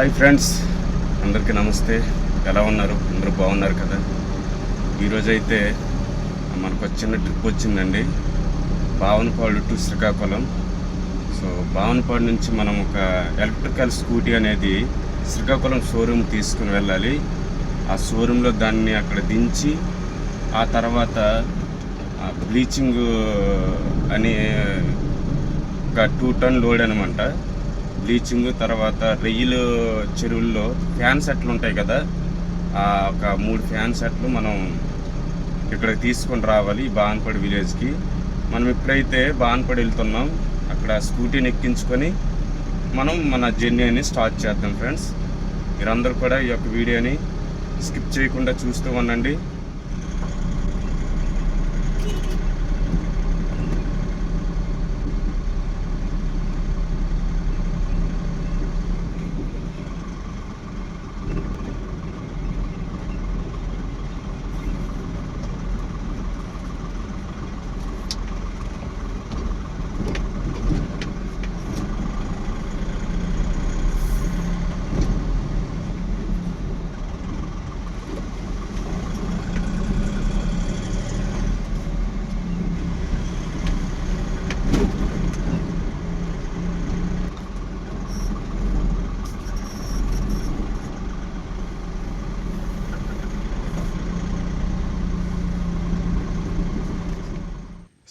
Hi friends అందరికీ నమస్తే. ఎలా ఉన్నారు? అందరూ బాగున్నారు కదా? ఈరోజైతే మనకు చిన్న ట్రిప్ వచ్చిందండి. భావనపాడు టు శ్రీకాకుళం. సో భావనపాడు నుంచి మనం ఒక ఎలక్ట్రికల్ స్కూటీ అనేది శ్రీకాకుళం షోరూమ్ తీసుకుని వెళ్ళాలి. ఆ షోరూంలో దాన్ని అక్కడ దించి ఆ తర్వాత బ్లీచింగ్ అని ఒక టూ టన్ లోడ్ అనమాట బ్లీచింగ్ తర్వాత రెయ్యిలు చెరువుల్లో ఫ్యాన్ సెట్లు ఉంటాయి కదా ఆ ఒక మూడు ఫ్యాన్ సెట్లు మనం ఇక్కడ తీసుకొని రావాలి బాన్పడి విలేజ్కి మనం ఎప్పుడైతే బాన్పడి వెళ్తున్నాం అక్కడ స్కూటీని ఎక్కించుకొని మనం మన జర్నీని స్టార్ట్ చేద్దాం ఫ్రెండ్స్ మీరందరూ కూడా ఈ యొక్క వీడియోని స్కిప్ చేయకుండా చూస్తూ ఉండండి.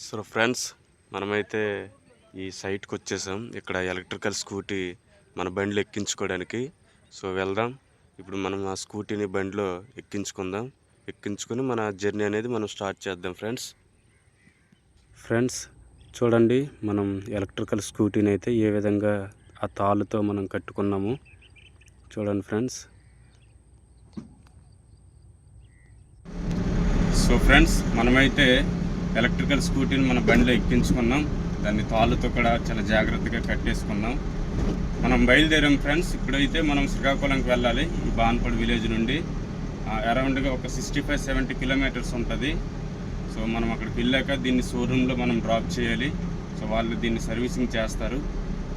సో ఫ్రెండ్స్ మనమైతే ఈ సైట్కి వచ్చేసాం. ఇక్కడ ఎలక్ట్రికల్ స్కూటీ మన బండిలో ఎక్కించుకోవడానికి. సో వెళ్దాం. ఇప్పుడు మనం ఆ స్కూటీని బండిలో ఎక్కించుకుందాం. ఎక్కించుకొని మన జర్నీ అనేది మనం స్టార్ట్ చేద్దాం ఫ్రెండ్స్. ఫ్రెండ్స్ చూడండి మనం ఎలక్ట్రికల్ స్కూటీని అయితే ఏ విధంగా ఆ తాళ్ళతో మనం కట్టుకున్నాము. చూడండి ఫ్రెండ్స్. సో ఫ్రెండ్స్ మనమైతే ఎలక్ట్రికల్ స్కూటీని మన బండిలో ఎక్కించుకున్నాం. దాన్ని తాళ్ళతో కూడా చాలా జాగ్రత్తగా కట్టేసుకున్నాం. మనం బయలుదేరాం ఫ్రెండ్స్. ఇప్పుడైతే మనం శ్రీకాకుళంకి వెళ్ళాలి. ఈ బాన్పడ్ విలేజ్ నుండి. అరౌండ్గా ఒక సిక్స్టీ ఫైవ్ సెవెంటీ కిలోమీటర్స్ ఉంటుంది. సో మనం అక్కడికి వెళ్ళాక దీన్ని షోరూంలో మనం డ్రాప్ చేయాలి. సో వాళ్ళు దీన్ని సర్వీసింగ్ చేస్తారు.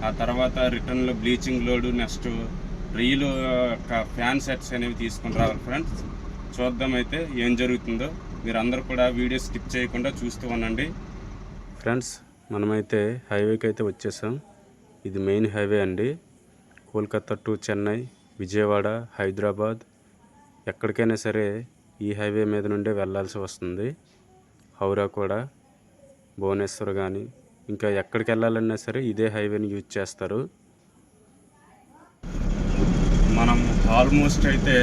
ఆ తర్వాత రిటర్న్లో bleaching load next reel fan sets అనేవి తీసుకొని రావాలి ఫ్రెండ్స్. చూద్దాం అయితే ఏం జరుగుతుందో. మీరు అందరూ కూడా వీడియో స్కిప్ చేయకుండా చూస్తూ ఉండండి. ఫ్రెండ్స్ మనమైతే హైవేకి అయితే వచ్చేసాం. ఇది మెయిన్ హైవే అండి. కోల్కతా టు చెన్నై విజయవాడ హైదరాబాద్. ఎక్కడికైనా సరే ఈ హైవే మీద నుండే వెళ్ళాల్సి వస్తుంది. హౌరా కూడా భువనేశ్వర్ కానీ ఇంకా ఎక్కడికి వెళ్ళాలన్నా సరే ఇదే హైవేని యూజ్ చేస్తారు. మనం ఆల్మోస్ట్ అయితే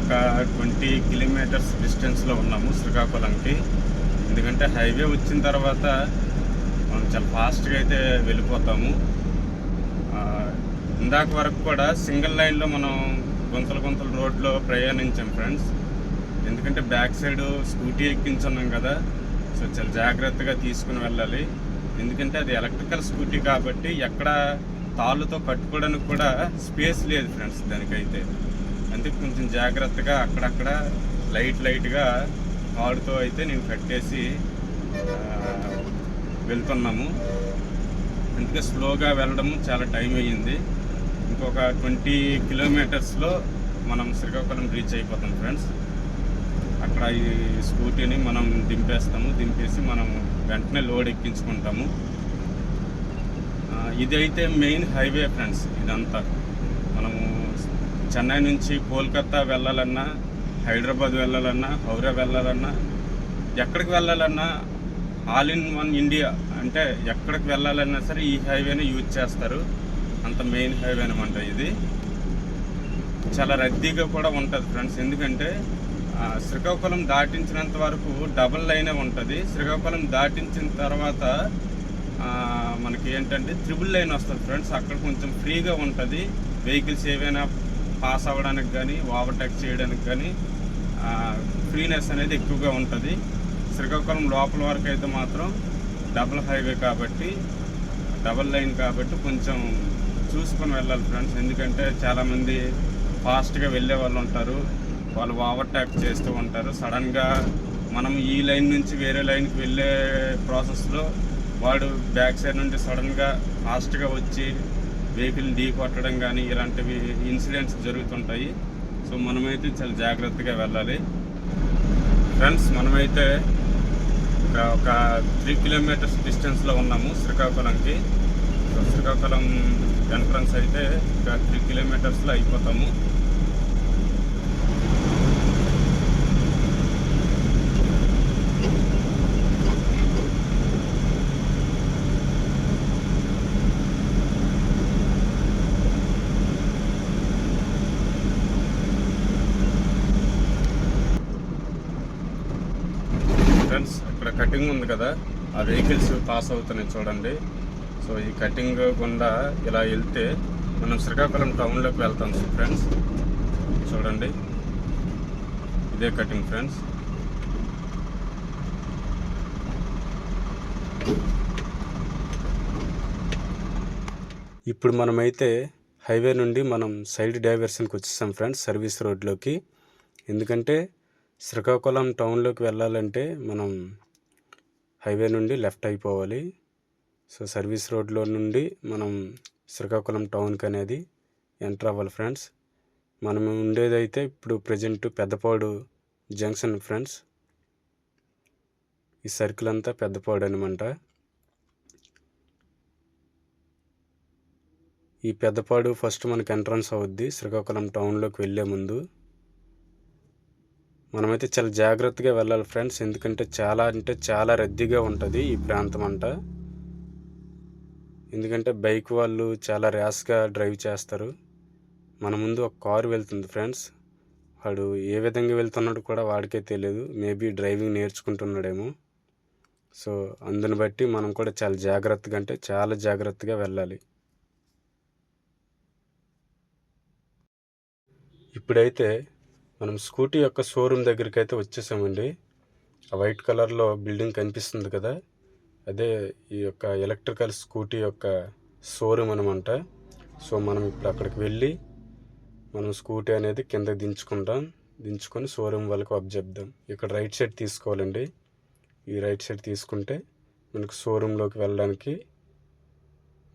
ఒక ట్వంటీ కిలోమీటర్స్ డిస్టెన్స్లో ఉన్నాము శ్రీకాకుళంకి. ఎందుకంటే హైవే వచ్చిన తర్వాత మనం చాలా ఫాస్ట్గా అయితే వెళ్ళిపోతాము. ఇందాక వరకు కూడా సింగిల్ లైన్లో మనం గుంతలు గుంతలు రోడ్లో ప్రయాణించాం ఫ్రెండ్స్. ఎందుకంటే బ్యాక్ సైడ్ స్కూటీ ఎక్కించున్నాం కదా సో చాలా జాగ్రత్తగా తీసుకుని వెళ్ళాలి. ఎందుకంటే అది ఎలక్ట్రికల్ స్కూటీ కాబట్టి ఎక్కడ తాళ్ళతో కట్టుకోవడానికి కూడా స్పేస్ లేదు ఫ్రెండ్స్ దానికైతే. అందుకే కొంచెం జాగ్రత్తగా అక్కడక్కడ లైట్ లైట్గా తాడుతో అయితే నేను కట్టేసి వెళ్తున్నాము. అందుకే స్లోగా వెళ్ళడం చాలా టైం అయ్యింది. ఇంకొక ట్వంటీ కిలోమీటర్స్లో మనం శ్రీకాకుళం రీచ్ అయిపోతాం ఫ్రెండ్స్. అక్కడ ఈ స్కూటీని మనం దింపేస్తాము. దింపేసి మనం వెంటనే లోడ్ ఎక్కించుకుంటాము. ఇదైతే మెయిన్ హైవే ఫ్రెండ్స్ ఇదంతా. మనము చెన్నై నుంచి కోల్కతా వెళ్ళాలన్నా హైదరాబాద్ వెళ్ళాలన్నా హౌరా వెళ్ళాలన్నా ఎక్కడికి వెళ్ళాలన్నా ఆల్ ఇన్ వన్ ఇండియా అంటే ఎక్కడికి వెళ్ళాలన్నా సరే ఈ హైవేని యూజ్ చేస్తారు. అంత మెయిన్ హైవే అనమాట ఇది. చాలా రద్దీగా కూడా ఉంటుంది ఫ్రెండ్స్. ఎందుకంటే శ్రీకాకుళం దాటించినంత వరకు డబుల్ లైనే ఉంటుంది. శ్రీకాకుళం దాటించిన తర్వాత మనకి ఏంటంటే త్రిబుల్ లైన్ వస్తుంది ఫ్రెండ్స్. అక్కడ కొంచెం ఫ్రీగా ఉంటుంది. వెహికల్స్ ఏవైనా పాస్ అవ్వడానికి కానీ ఓవర్టేక్ చేయడానికి కానీ ఫ్రీనెస్ అనేది ఎక్కువగా ఉంటుంది. శ్రీకాకుళం లోపల వరకు అయితే మాత్రం డబుల్ హైవే కాబట్టి డబల్ లైన్ కాబట్టి కొంచెం చూసుకొని వెళ్ళాలి ఫ్రెండ్స్. ఎందుకంటే చాలామంది ఫాస్ట్గా వెళ్ళే వాళ్ళు ఉంటారు. వాళ్ళు ఓవర్టేక్ చేస్తూ ఉంటారు. సడన్గా మనం ఈ లైన్ నుంచి వేరే లైన్కి వెళ్ళే ప్రాసెస్లో వాడు బ్యాక్ సైడ్ నుండి సడన్గా ఫాస్ట్గా వచ్చి వెహికల్ ఢీ కొట్టడం కానీ ఇలాంటివి ఇన్సిడెంట్స్ జరుగుతుంటాయి. సో మనమైతే చాలా జాగ్రత్తగా వెళ్ళాలి. ఫ్రెండ్స్ మనమైతే ఒక ఒక త్రీ కిలోమీటర్స్ డిస్టెన్స్లో ఉన్నాము శ్రీకాకుళంకి. సో శ్రీకాకుళం ఎంట్రన్స్ అయితే ఒక త్రీ కిలోమీటర్స్లో అయిపోతాము ఫ్రెండ్స్ ఇక్కడ కటింగ్ ఉంది కదా ఆ వెహికల్స్ పాస్ అవుతున్నాయి చూడండి. సో ఈ కటింగ్ గుండా ఇలా వెళ్తే మనం శ్రీకాకుళం టౌన్లోకి వెళ్తాం ఫ్రెండ్స్ చూడండి. ఇదే కటింగ్ ఫ్రెండ్స్ ఇప్పుడు మనమైతే హైవే నుండి మనం సైడ్ డైవర్షన్కి వచ్చేసాం ఫ్రెండ్స్ సర్వీస్ రోడ్లోకి. ఎందుకంటే శ్రీకాకుళం టౌన్లోకి వెళ్ళాలంటే మనం హైవే నుండి లెఫ్ట్ అయిపోవాలి. సో సర్వీస్ రోడ్లో నుండి మనం శ్రీకాకుళం టౌన్కి అనేది ఎంటర్ అవ్వాలి ఫ్రెండ్స్. మనం ఉండేదైతే ఇప్పుడు ప్రజెంట్ పెద్దపాడు జంక్షన్ ఫ్రెండ్స్. ఈ సర్కిల్ అంతా పెద్దపాడు అనమాట ఈ పెద్దపాడు ఫస్ట్ మనకు ఎంట్రన్స్ అవుద్ది శ్రీకాకుళం టౌన్లోకి వెళ్ళే ముందు. మనమైతే చాలా జాగ్రత్తగా వెళ్ళాలి ఫ్రెండ్స్. ఎందుకంటే చాలా అంటే చాలా రద్దీగా ఉంటుంది ఈ ప్రాంతం అంట ఎందుకంటే బైక్ వాళ్ళు చాలా ర్యాష్గా డ్రైవ్ చేస్తారు. మన ముందు ఒక కారు వెళ్తుంది ఫ్రెండ్స్. వాడు ఏ విధంగా వెళ్తున్నాడు కూడా వాడికే తెలియదు. Maybe driving నేర్చుకుంటున్నాడేమో. సో అందుని బట్టి మనం కూడా చాలా జాగ్రత్తగా అంటే చాలా జాగ్రత్తగా వెళ్ళాలి. ఇప్పుడైతే మనం స్కూటీ యొక్క షోరూమ్ దగ్గరికి అయితే వచ్చేసామండి. ఆ వైట్ కలర్లో బిల్డింగ్ కనిపిస్తుంది కదా. అదే ఈ యొక్క ఎలక్ట్రికల్ స్కూటీ యొక్క షోరూమ్ అనమాట సో మనం ఇప్పుడు అక్కడికి వెళ్ళి మనం స్కూటీ అనేది కింద దించుకుంటాం దించుకొని షోరూమ్ వాళ్ళకి అప్ చెప్దాం ఇక్కడ రైట్ సైడ్ తీసుకోవాలండి. ఈ రైట్ సైడ్ తీసుకుంటే మనకు షోరూంలోకి వెళ్ళడానికి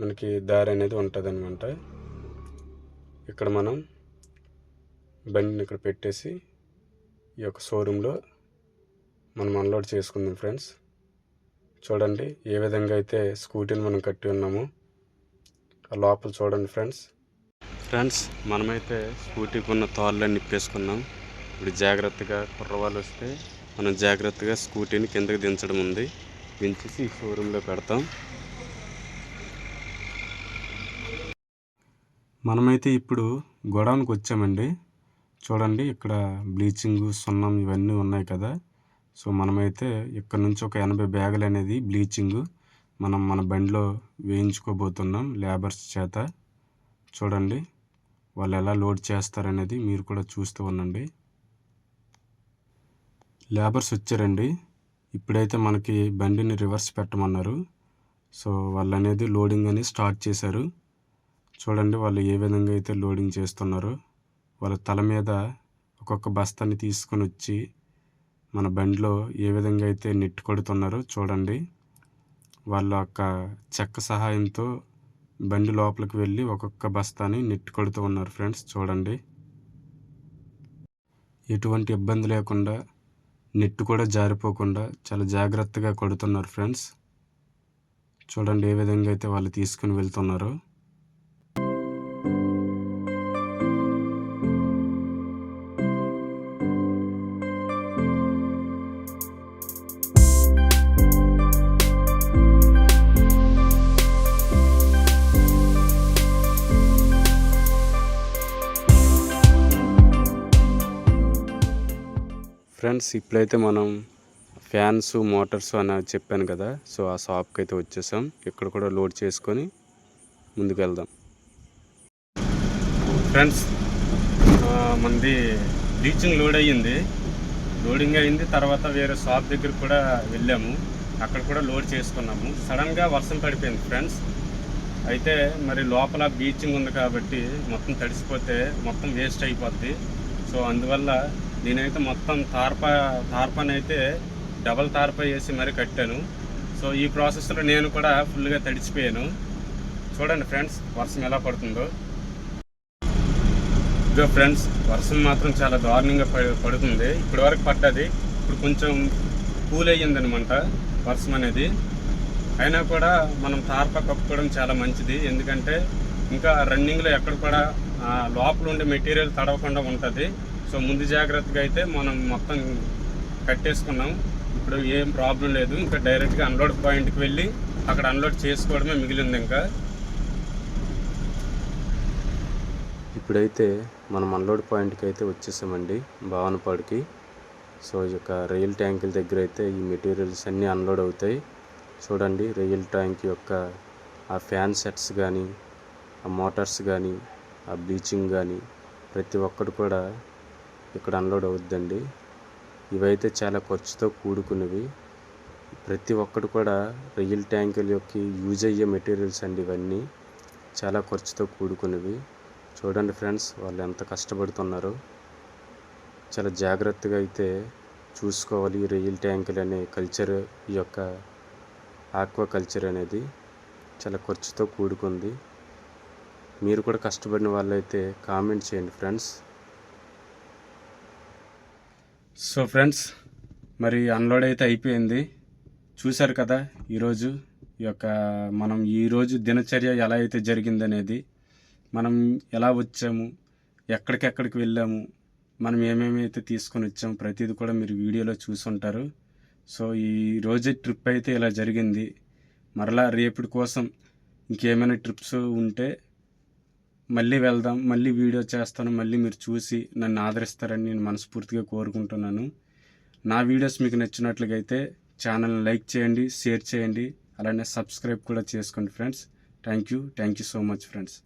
మనకి దారి అనేది ఉంటుంది ఇక్కడ మనం బండిని ఇక్కడ పెట్టేసి ఈ యొక్క షోరూంలో మనం అన్లోడ్ చేసుకుందాం ఫ్రెండ్స్. చూడండి ఏ విధంగా అయితే స్కూటీని మనం కట్టి ఉన్నామో ఆ లోపల చూడండి ఫ్రెండ్స్. ఫ్రెండ్స్ మనమైతే స్కూటీకి ఉన్న తాళ్ళని నిప్పేసుకున్నాం. ఇప్పుడు జాగ్రత్తగా కుర్రవాళ్ళు వస్తే మనం జాగ్రత్తగా స్కూటీని కిందకి దించడం ఉంది. దించేసి ఈ షోరూంలో పెడతాం. మనమైతే ఇప్పుడు గొడవనికి వచ్చామండి. చూడండి ఇక్కడ బ్లీచింగ్ సున్నం ఇవన్నీ ఉన్నాయి కదా. సో మనమైతే ఇక్కడ నుంచి ఒక ఎనభై బ్యాగులు అనేది బ్లీచింగ్ మనం మన బండిలో వేయించుకోబోతున్నాం లేబర్స్ చేత. చూడండి వాళ్ళు ఎలా లోడ్ చేస్తారనేది మీరు కూడా చూస్తూ ఉండండి. లేబర్స్ వచ్చారండి. ఇప్పుడైతే మనకి బండిని రివర్స్ పెట్టమన్నారు. సో వాళ్ళు అనేది లోడింగ్ అనేది స్టార్ట్ చేశారు. చూడండి వాళ్ళు ఏ విధంగా అయితే లోడింగ్ చేస్తున్నారో. వాళ్ళ తల మీద ఒక్కొక్క బస్తాని తీసుకొని వచ్చి మన బండిలో ఏ విధంగా అయితే నెట్ కొడుతున్నారో చూడండి. వాళ్ళ యొక్క చెక్క సహాయంతో బండి లోపలికి వెళ్ళి ఒక్కొక్క బస్తాని నెట్ కొడుతూ ఉన్నారు ఫ్రెండ్స్ చూడండి. ఎటువంటి ఇబ్బంది లేకుండా నెట్ కూడా జారిపోకుండా చాలా జాగ్రత్తగా కొడుతున్నారు ఫ్రెండ్స్. చూడండి ఏ విధంగా అయితే వాళ్ళు తీసుకుని వెళ్తున్నారో. ఫ్రెండ్స్ ఇప్పుడైతే మనం ఫ్యాన్స్ మోటార్స్ అని చెప్పాను కదా సో ఆ షాప్కి అయితే వచ్చేసాం. ఇక్కడ కూడా లోడ్ చేసుకొని ముందుకు వెళ్దాం ఫ్రెండ్స్ మనది బ్లీచింగ్ లోడ్ అయ్యింది. లోడింగ్ అయింది తర్వాత వేరే షాప్ దగ్గర కూడా వెళ్ళాము. అక్కడ కూడా లోడ్ చేసుకున్నాము. సడన్గా వర్షం పడిపోయింది ఫ్రెండ్స్. అయితే మరి లోపల బీచింగ్ ఉంది కాబట్టి మొత్తం తడిసిపోతే మొత్తం వేస్ట్ అయిపోద్ది. సో అందువల్ల నేనైతే మొత్తం తార్ప తార్పని అయితే డబల్ తార్ప వేసి మరి కట్టాను. సో ఈ ప్రాసెస్లో నేను కూడా ఫుల్గా తడిచిపోయాను. చూడండి ఫ్రెండ్స్ వర్షం ఎలా పడుతుందో. ఇదిగో ఫ్రెండ్స్ వర్షం మాత్రం చాలా దారుణంగా ప- పడుతుంది. ఇప్పటి వరకు పడ్డది. ఇప్పుడు కొంచెం కూల్ అయ్యిందనమాట వర్షం అనేది. అయినా కూడా మనం తార్ప కప్పుకోవడం చాలా మంచిది. ఎందుకంటే ఇంకా రన్నింగ్లో ఎక్కడ కూడా లోపల ఉండే మెటీరియల్ తడవకుండా ఉంటుంది. సో ముందు జాగ్రత్తగా అయితే మనం మొత్తం కట్టేసుకున్నాం. ఇప్పుడు ఏం ప్రాబ్లం లేదు. ఇంకా డైరెక్ట్గా అన్లోడ్ పాయింట్కి వెళ్ళి అక్కడ అన్లోడ్ చేసుకోవడమే మిగిలింది ఇంకా. ఇప్పుడైతే మనం అన్లోడ్ పాయింట్కి అయితే వచ్చేసామండి భావనపాడుకి. సో ఈ యొక్క రైల్ ట్యాంకుల దగ్గర అయితే ఈ మెటీరియల్స్ అన్నీ అన్లోడ్ అవుతాయి. చూడండి రైల్ ట్యాంక్ యొక్క ఆ ఫ్యాన్ సెట్స్ కానీ ఆ మోటార్స్ కానీ ఆ బ్లీచింగ్ కానీ ప్రతి ఒక్కటి కూడా ఇక్కడ అన్లోడ్ అవుద్దండి. ఇవైతే చాలా ఖర్చుతో కూడుకున్నవి. ప్రతి ఒక్కటి కూడా రైల్ ట్యాంకుల యొక్క యూజ్ అయ్యే మెటీరియల్స్ అండి ఇవన్నీ. చాలా ఖర్చుతో కూడుకున్నవి. చూడండి ఫ్రెండ్స్ వాళ్ళు ఎంత కష్టపడుతున్నారో. చాలా జాగ్రత్తగా అయితే చూసుకోవాలి ఈ రైల్ ట్యాంకులు అనే కల్చర్ ఈ యొక్క ఆక్వా కల్చర్ అనేది. చాలా ఖర్చుతో కూడుకుంది. మీరు కూడా కష్టపడిన వాళ్ళైతే కామెంట్ చేయండి ఫ్రెండ్స్. సో ఫ్రెండ్స్ మరి అన్లోడ్ అయితే అయిపోయింది. చూశారు కదా ఈరోజు ఈ యొక్క మనం ఈరోజు దినచర్య ఎలా అయితే జరిగిందనేది మనం ఎలా వచ్చాము ఎక్కడికెక్కడికి వెళ్ళాము మనం ఏమేమి అయితే తీసుకొని వచ్చాము ప్రతిదీ కూడా మీరు వీడియోలో చూసుంటారు. సో ఈ రోజు ట్రిప్ అయితే ఇలా జరిగింది. మరలా రేపటి కోసం ఇంకేమైనా ట్రిప్స్ ఉంటే మళ్ళీ వెళ్దాం మళ్ళీ వీడియో చేస్తాను మళ్ళీ మీరు చూసి నన్ను ఆదరిస్తారని నేను మనస్ఫూర్తిగా కోరుకుంటున్నాను. నా వీడియోస్ మీకు నచ్చినట్లుగా అయితే ఛానల్ని లైక్ చేయండి షేర్ చేయండి అలానే సబ్స్క్రైబ్ కూడా చేసుకోండి friends. Thank you thank you so much friends.